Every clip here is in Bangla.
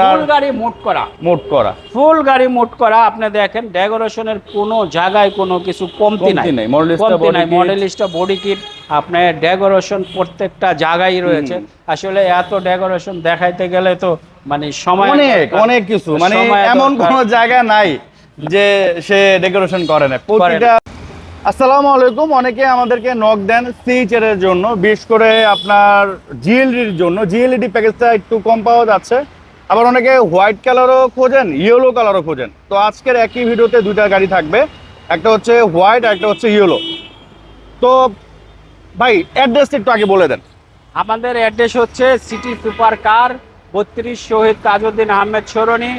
ফুল গাড়ি মোট করা। মোট করা। ফুল গাড়ি মোট করা আপনি দেখেন ডেকোরেশনের কোনো জায়গায় কোনো কিছু কমতি নাই কমতি নাই, model list টা কমতি body নাই। kit। মডেলিস্টটা বডি কিট আপনার ডেকোরেশন প্রত্যেকটা জায়গায় রয়েছে। আসলে এত ডেকোরেশন দেখাইতে গেলে তো মানে সময় অনেক অনেক কিছু। মানে এমন কোনো জায়গা নাই যে সে ডেকোরেশন করে না। প্রতিটা আসসালামু আলাইকুম। অনেকে আমাদেরকে নক দেন সিচের জন্য। বিশেষ করে আপনার জিএলডির জন্য। জিএলডি প্যাকেজটা একটু কম পাওয়া যাচ্ছে। আবার অনেকে হোয়াইট কালারও খোঁজেন ইয়েলো কালারও খোঁজেন। তো আজকের একই ভিডিওতে দুইটা গাড়ি থাকবে একটা হচ্ছে হোয়াইট আর একটা হচ্ছে ইয়েলো। তো ভাই অ্যাড্রেসটা একটু আগে বলে দেন। আমাদের অ্যাড্রেস হচ্ছে সিটি সুপার কার বত্রিশ শহীদ তাজউদ্দিন আহমেদ সরণি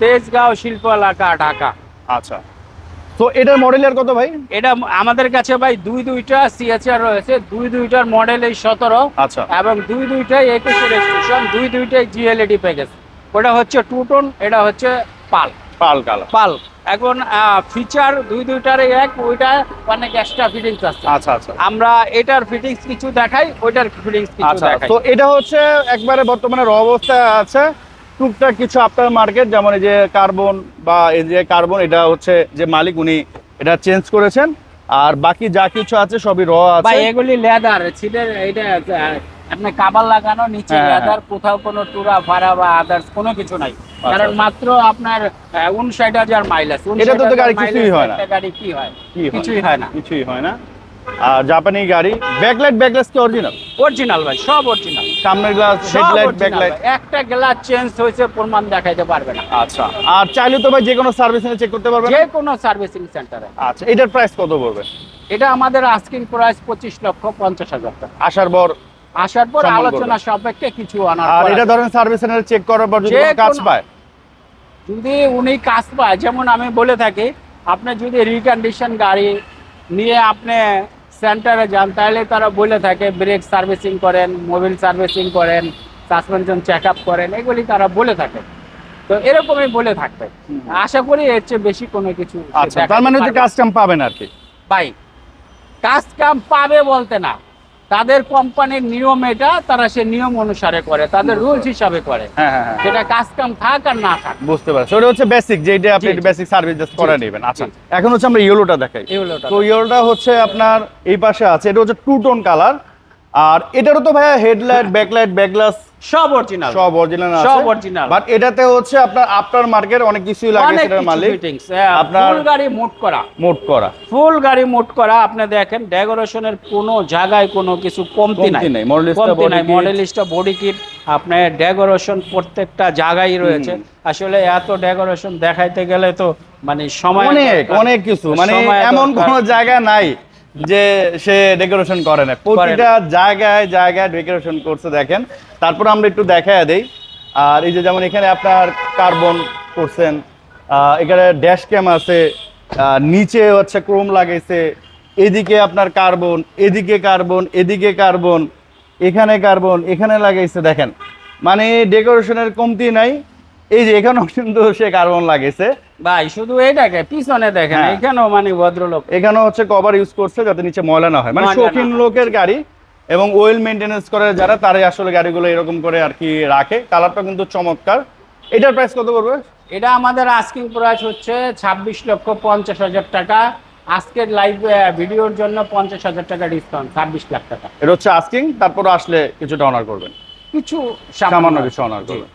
তেজগাঁও শিল্প এলাকা ঢাকা। আচ্ছা। তো এটার মডেলের কত ভাই? এটা আমাদের কাছে ভাই দুই দুইটা সিএচআর রয়েছে দুই দুইটার মডেল এই সতেরো আচ্ছা। এবং দুই দুইটাই একুশে রেজিস্ট্রেশন দুই দুইটাই জিএলইডি প্যাকেজ ওটা হচ্ছে টু টোন এটা হচ্ছে পাল। পাল কালার। পাল। এখন ফিচার দুই দুইটারই এক ওইটা অনেক এক্সট্রা ফিটিংস আছে আচ্ছা আচ্ছা। আমরা এটার ফিটিংস কিছু দেখাই ওইটার ফিটিংস কিছু আচ্ছা দেখাই। তো এটা হচ্ছে একবারে বর্তমানে র অবস্থায় আছে। টুকটাক কিছু আপনার মার্কেট যেমন এই যে কার্বন বা এই যে কার্বন এটা হচ্ছে যে মালিক উনি এটা চেঞ্জ করেছেন। আর বাকি যা কিছু আছে সবই র ভাই আছে। এগুলি লেদার ছিলের এটা আহ, আপনার কাবার লাগানো নিচে হ্যাঁ, লেদার কোথাও কোনো টুরা ভাড়া বা আদার্স কোনো কিছু নাই। কারণ আচ্ছা। মাত্র আপনার উনষাট হাজার মাইল আছে এটা তো তো 59,000 গাড়ি কিছুই হয় না। গাড়ি কি হয়? কিছুই হয় না। কিছুই হয় না। আর জাপানি গাড়ি ব্যাকলাইট ব্যাকলাইট কি অরিজিনাল অরিজিনাল ভাই সব অরিজিনাল সামনের গ্লাস হেডলাইট ব্যাকলাইট একটা গ্লাস চেঞ্জ হয়েছে প্রমাণ দেখাইতে পারবে না। আচ্ছা। আর চাইলে তো ভাই যে কোনো সার্ভিস চেক করতে পারবেন? যে কোনো সার্ভিসিং সেন্টারে আচ্ছা এটার প্রাইস কত পড়বে? এটা আমাদের আস্কিং প্রাইস পঁচিশ লক্ষ পঞ্চাশ হাজার টাকা। আসার পর আসার পর আলোচনা সাপেক্ষে কিছু আনার আর এটা ধরেন সার্ভিস সেন্টার চেক করার পর যদি কাজ পায়। যদি উনি কাজ পায় যেমন আমি বলে থাকি আপনি যদি রিকন্ডিশন গাড়ি নিয়ে আপনি সেন্টারে যান তাহলে তারা বলে থাকে ব্রেক সার্ভিসিং করেন মোবিল সার্ভিসিং করেন সাসপেনশন চেক আপ করেন এগুলি তারা বলে থাকে। তো এরকমই বলে থাকবে। আশা করি এর চেয়ে বেশি কোনো কিছু আচ্ছা তার মানে কাজ কাম পাবেন আর কি। ভাই কাজ কাম পাবে বলতে না। তাদের কোম্পানির নিয়ম এটা তারা সে নিয়ম অনুসারে করে তাদের রুলস হিসাবে করে। হ্যাঁ হ্যাঁ হ্যাঁ। সেটা কাজ কাম থাক আর না থাক। বুঝতে পারছি। ওটা হচ্ছে বেসিক যে এটা আপনি। বেসিক সার্ভিস জাস্ট করে নেবেন। আচ্ছা এখন হচ্ছে আমরা ইয়েলোটা দেখাই। ইয়েলোটা। তো ইয়েলোটা হচ্ছে আপনার এই পাশে আছে এটা হচ্ছে টু টোন কালার আর এটারও তো ভাইয়া হেডলাইট ব্যাকলাইট ব্যাকগ্লাস সব অরিজিনাল সব অরিজিনাল আছে। সব original। বাট এটাতে হচ্ছে আপনার আফটার মার্কেট অনেক কিছুই লাগে সেটার কিছু মালিক। ফিটিংস আপনার- ফুল গাড়ি মোট করা। মোট করা। ফুল গাড়ি মোট করা আপনি দেখেন ডেকোরেশনের কোনো জায়গায় কোনো কিছু কমতি নাই কমতি নাই, model list টা কমতি নাই kit। মডেলিস্টটা বডি কিট আপনার ডেকোরেশন প্রত্যেকটা জায়গায় রয়েছে। আসলে এত ডেকোরেশন দেখাইতে গেলে তো মানে সময় অনেক অনেক কিছু মানে এমন কোনো জায়গা নাই। যে সে ডেকোরেশন করে না। প্রতিটা জায়গায় জায়গায় ডেকোরেশন করছে দেখেন। তারপর আমরা একটু দেখায় দেই। আর এই যে যেমন এখানে আপনার কার্বন করছেন এখানে ড্যাশ ক্যাম আছে নিচে হচ্ছে ক্রোম লাগাইছে এদিকে আপনার কার্বন এদিকে কার্বন এদিকে কার্বন এখানে কার্বন এখানে লাগাইছে দেখেন। মানে ডেকোরেশনের কমতি নাই। এই যে এখানেও কিন্তু সে কার্বন লাগাইছে। ভাই শুধু এই দেখেন পিছনে দেখেন হ্যাঁ। এখানেও মানে ভদ্রলোক। এখানে হচ্ছে কভার ইউজ করছে যাতে নিচে ময়লা না হয়। মানে শৌখিন লোকের গাড়ি এবং ওয়েল মেনটেনেন্স করে যারা তারাই আসলে গাড়িগুলো এরকম করে আর কি রাখে। কালারটা কিন্তু চমৎকার। এটার প্রাইস কত পড়বে? এটা আমাদের আস্কিং প্রাইস হচ্ছে ছাব্বিশ লক্ষ পঞ্চাশ হাজার টাকা। আজকের লাইভ ভিডিওর জন্য পঞ্চাশ হাজার টাকা ডিসকাউন্ট ছাব্বিশ লাখ টাকা। এটা হচ্ছে আস্কিং তারপর আসলে কিছুটা অনার করবেন। কিছু সামান্য। কিছু অনার করবেন।